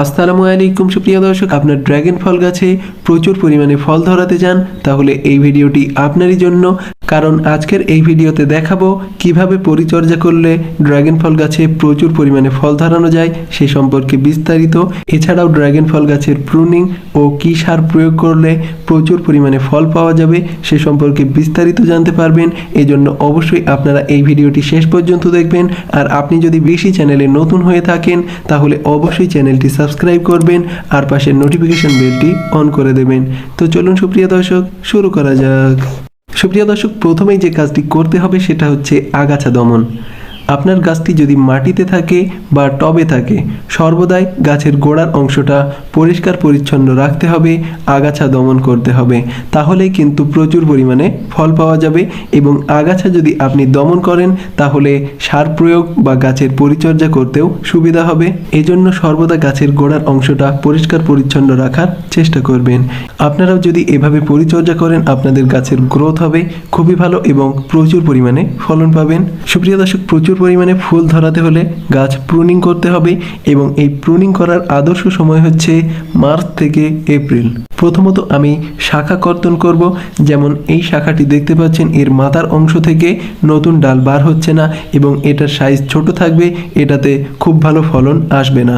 আসসালামু আলাইকুম, সুপ্রিয় দর্শক, আপনার ড্রাগন ফল গাছে প্রচুর পরিমাণে ফল ধরাতে চান, তাহলে এই ভিডিওটি আপনারই জন্য। কারণ আজকের এই ভিডিওতে দেখাবো কীভাবে পরিচর্যা করলে ড্রাগন ফল গাছে প্রচুর পরিমাণে ফল ধরানো যায়, সে সম্পর্কে বিস্তারিত। এছাড়াও ড্রাগন ফল গাছের প্রুনিং ও কী সার প্রয়োগ করলে প্রচুর পরিমাণে ফল পাওয়া যাবে, সে সম্পর্কে বিস্তারিত জানতে পারবেন। এজন্য অবশ্যই আপনারা এই ভিডিওটি শেষ পর্যন্ত দেখবেন। আর আপনি যদি বেশি চ্যানেলে নতুন হয়ে থাকেন, তাহলে অবশ্যই চ্যানেলটি সাবস্ক্রাইব করবেন আর পাশের নোটিফিকেশন বেলটি অন করে দেবেন। তো চলুন সুপ্রিয় দর্শক, শুরু করা যাক। সুপ্রিয় দর্শক, প্রথমেই যে কাজটি করতে হবে সেটা হচ্ছে আগাছা দমন। আপনার গাছটি যদি মাটিতে থাকে বা টবে থাকে, সর্বদাই গাছের গোড়ার অংশটা পরিষ্কার পরিচ্ছন্ন রাখতে হবে, আগাছা দমন করতে হবে। তাহলেই কিন্তু প্রচুর পরিমাণে ফল পাওয়া যাবে এবং আগাছা যদি আপনি দমন করেন, তাহলে সার প্রয়োগ বা গাছের পরিচর্যা করতেও সুবিধা হবে। এজন্য সর্বদা গাছের গোড়ার অংশটা পরিষ্কার পরিচ্ছন্ন রাখার চেষ্টা করবেন। আপনারাও যদি এভাবে পরিচর্যা করেন, আপনাদের গাছের গ্রোথ হবে, খুবই ভালো এবং প্রচুর পরিমাণে ফলন পাবেন। সুপ্রিয় দর্শক, প্রচুর পরিমাণে ফুল ধরাতে হলে গাছ প্রুনিং করতে হবে এবং এই প্রুনিং করার আদর্শ সময় হচ্ছে মার্চ থেকে এপ্রিল। প্রথমত আমি শাখা কর্তন করব। যেমন এই শাখাটি দেখতে পাচ্ছেন, এর মাথার অংশ থেকে নতুন ডাল বার হচ্ছে না এবং এটার সাইজ ছোট থাকবে, এটাতে খুব ভালো ফলন আসবে না।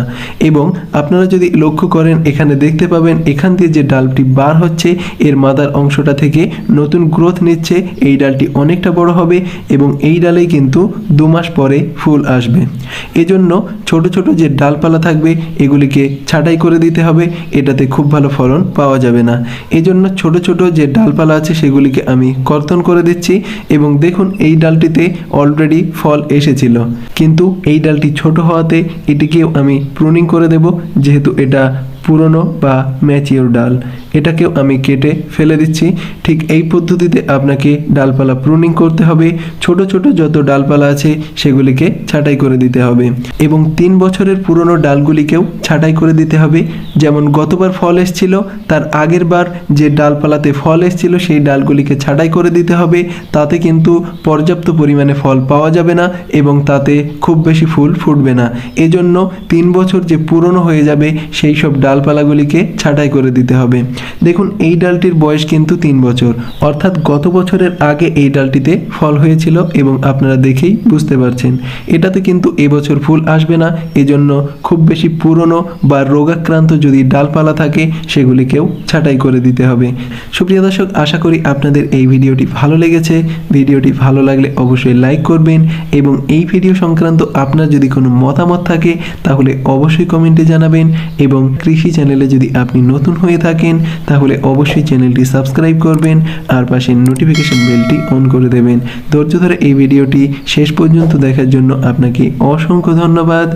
এবং আপনারা যদি লক্ষ্য করেন, এখানে দেখতে পাবেন এখান দিয়ে যে ডালটি বার হচ্ছে, এর মাদার অংশটা থেকে নতুন গ্রোথ নিচ্ছে, এই ডালটি অনেকটা বড় হবে এবং এই ডালেই কিন্তু দু মাস পরে ফুল আসবে। এজন্য ছোট ছোট যে ডালপালা থাকবে, এগুলিকে ছাঁটাই করে দিতে হবে, এটাতে খুব ভালো ফলন পাওয়া যাবে না। এজন্য ছোট ছোট যে ডালপালা আছে সেগুলিকে আমি কর্তন করে দিচ্ছি এবং দেখুন এই ডালটিতে অলরেডি ফল এসেছিল। কিন্তু এই ডালটি ছোট হওয়াতে এটিকেও আমি প্রুনিং করে দেব, যেহেতু এটা পুরনো বা ম্যাচিওর ডাল। এটাকেও আমি কেটে ফেলে দিচ্ছি। ঠিক এই পদ্ধতিতে আপনাকে ডালপালা প্রুনিং করতে হবে। ছোট ছোট যত ডালপালা আছে সেগুলিকে ছাঁটাই করে দিতে হবে। এবং তিন বছরের পুরনো ডালগুলিকেও ছাঁটাই করে দিতে হবে। যেমন গতবার ফল এসছিল, তার আগের বার যে ডালপালাতে ফল এসছিল, সেই ডালগুলিকে ছাঁটাই করে দিতে হবে। তাতে কিন্তু পর্যাপ্ত পরিমাণে ফল পাওয়া যাবে না এবং তাতে খুব বেশি ফুল ফুটবে না। এজন্য তিন বছর যে পুরনো হয়ে যাবে, সেই সব ডালপালাগুলিকে ছাঁটাই করে দিতে হবে। দেখুন, এই ডালটির বয়স কিন্তু তিন বছর। অর্থাৎ গত বছরের আগে এই ডালটিতে ফল হয়েছিল এবং আপনারা দেখেই বুঝতে পারছেন। এটাতে কিন্তু এবছর ফুল আসবে না। এজন্য খুব বেশি পুরনো বা রোগাক্রান্ত যদি ডালপালা থাকে, সেগুলিকেও ছাঁটাই করে দিতে হবে। সুপ্রিয় দর্শক, আশা করি আপনাদের এই ভিডিওটি ভালো লেগেছে। ভিডিওটি ভালো লাগলে অবশ্যই লাইক করবেন এবং এই ভিডিও সংক্রান্ত আপনার যদি কোনো মতামত থাকে, তাহলে অবশ্যই কমেন্টে জানাবেন এবং কৃষি চ্যানেলে যদি আপনি নতুন হয়ে থাকেন তাহলে অবশ্যই চ্যানেলটি সাবস্ক্রাইব করবেন আর পাশে নোটিফিকেশন বেলটি অন করে দেবেন। ধৈর্য ধরে এই ভিডিওটি শেষ পর্যন্ত দেখার জন্য আপনাকে অসংখ্য ধন্যবাদ।